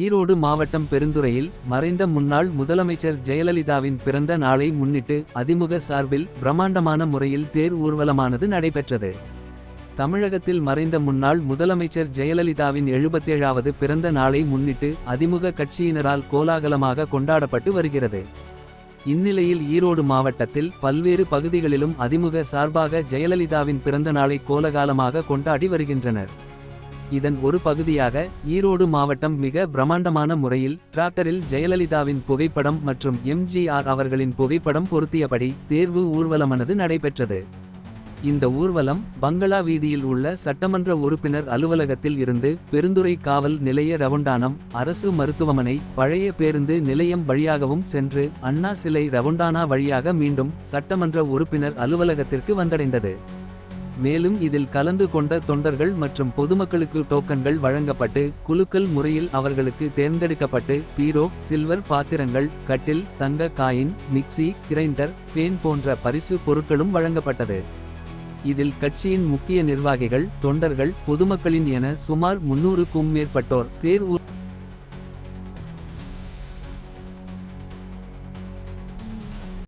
ஈரோடு மாவட்டம் பெருந்துறையில் மறைந்த முன்னாள் முதலமைச்சர் ஜெயலலிதாவின் பிறந்த நாளை முன்னிட்டு அதிமுக சார்பில் பிரம்மாண்டமான முறையில் தேர் ஊர்வலமானது நடைபெற்றது. தமிழகத்தில் மறைந்த முன்னாள் முதலமைச்சர் ஜெயலலிதாவின் எழுபத்தேழாவது பிறந்த நாளை முன்னிட்டு அதிமுக கட்சியினரால் கோலாகலமாக கொண்டாடப்பட்டு வருகிறது. இந்நிலையில் ஈரோடு மாவட்டத்தில் பல்வேறு பகுதிகளிலும் அதிமுக சார்பாக ஜெயலலிதாவின் பிறந்த நாளை கோலகாலமாக கொண்டாடி வருகின்றனர். இதன் ஒரு பகுதியாக ஈரோடு மாவட்டம் மிக பிரம்மாண்டமான முறையில் டிராக்டரில் ஜெயலலிதாவின் புகைப்படம் மற்றும் எம்ஜிஆர் அவர்களின் புகைப்படம் பொருத்தியபடி தேர்வு ஊர்வலமானது நடைபெற்றது. இந்த ஊர்வலம் பங்களா வீதியில் உள்ள சட்டமன்ற உறுப்பினர் அலுவலகத்தில் இருந்து பெருந்துறை காவல் நிலைய ரவுண்டானம் அரசு மருத்துவமனை பழைய பேருந்து நிலையம் வழியாகவும் சென்று அண்ணா சிலை ரவுண்டானா வழியாக மீண்டும் சட்டமன்ற உறுப்பினர் அலுவலகத்திற்கு வந்தடைந்தது. மேலும் இதில் கலந்து கொண்ட தொண்டர்கள் மற்றும் பொதுமக்களுக்கு டோக்கன்கள் வழங்கப்பட்டு குலுக்கல் முறையில் அவர்களுக்கு தேர்ந்தெடுக்கப்பட்டு பீரோ சில்வர் பாத்திரங்கள் கட்டில் தங்க காயின் மிக்சி கிரைண்டர் பேன் போன்ற பரிசு பொருட்களும் வழங்கப்பட்டது. இதில் கட்சியின் முக்கிய நிர்வாகிகள் தொண்டர்கள் பொதுமக்களின் என சுமார் முன்னூறுக்கும் மேற்பட்டோர் தேர்வு